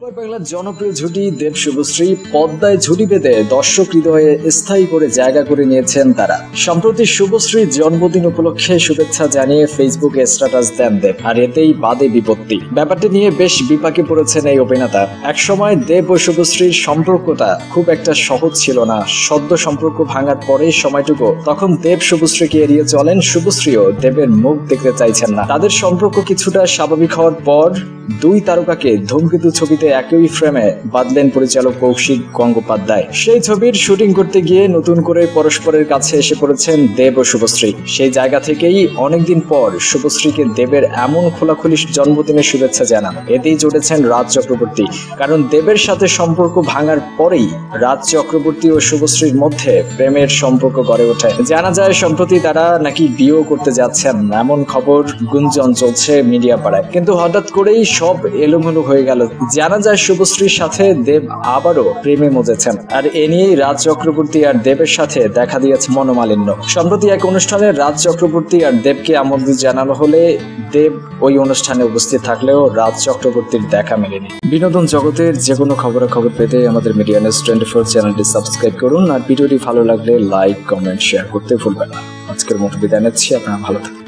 ওপার বাংলার জনপ্রিয় ঝুটি দেব শুভশ্রী পদ্মায় ঝুটি পেতে দর্শক হৃদয়ে স্থায়ী করে জায়গা করে নিয়েছেন তারা। সম্প্রতি শুভশ্রীর জন্মদিন উপলক্ষে শুভেচ্ছা জানিয়ে ফেসবুকে স্ট্যাটাস দেন দেব, আর এতেই বাদে বিপত্তি। ব্যাপারটি নিয়ে বেশ বিপাকে পড়েছেন এই অভিনেতা। একসময় দেব ও শুভশ্রীর সম্পর্কটা খুব একটা সহজ ছিল না। সদ্য সম্পর্ক ভাঙার পরেই সময়টুকু তখন দেব শুভশ্রীকে এড়িয়ে চলেন। শুভশ্রীও দেবের মুখ দেখতে চাইছেন না। তাদের সম্পর্ক কিছুটা স্বাভাবিক হওয়ার পর দুই তারকাকে ধূমকেতু ছবিতে একই ফ্রেমে বাঁধলেন পরিচালক কৌশিক গঙ্গোপাধ্যায়। সেই ছবির শুটিং করতে গিয়ে নতুন করে পরস্পরের কাছে এসে পড়েছেন দেব ও শুভশ্রী। সেই জায়গা থেকেই অনেকদিন পর শুভশ্রীকে দেবের এমন খোলাখুলি জন্মদিনের শুভেচ্ছা জানান। এতেই জুটেছেন রাজ চক্রবর্তী। কারণ দেবের সাথে সম্পর্ক ভাঙার পরেই রাজ চক্রবর্তী ও শুভশ্রীর মধ্যে প্রেমের সম্পর্ক গড়ে ওঠে। জানা যায়, সম্প্রতি তারা নাকি বিয়েও করতে যাচ্ছেন। এমন খবর গুঞ্জন চলছে মিডিয়া পাড়ায় কিন্তু হঠাৎ করেই সব এলোমেলো হয়ে গেল। জানা যায়, শুভশ্রীর সাথে দেব আবারও প্রেমে মজেছেন। আর এ নিয়েই রাজ চক্রবর্তী আর দেবের সাথে দেখা দিয়েছে মনোমালিন্য। সম্প্রতি এক অনুষ্ঠানে রাজ চক্রবর্তী আর দেবকে আমন্ত্রণ জানানো হলে দেব ওই অনুষ্ঠানে উপস্থিত থাকলেও রাজ চক্রবর্তীর দেখা মেলেনি। বিনোদন জগতের যে কোনো খবরাখবর পেতে আমাদের মিডিয়া নিউজ টোয়েন্টি ফোর চ্যানেলটি সাবস্ক্রাইব করুন। আর ভিডিওটি ভালো লাগলে লাইক, কমেন্ট, শেয়ার করতে ভুলবেন না। আজকের মতো বিদায় নিচ্ছি। আপনারা ভালো থাকুন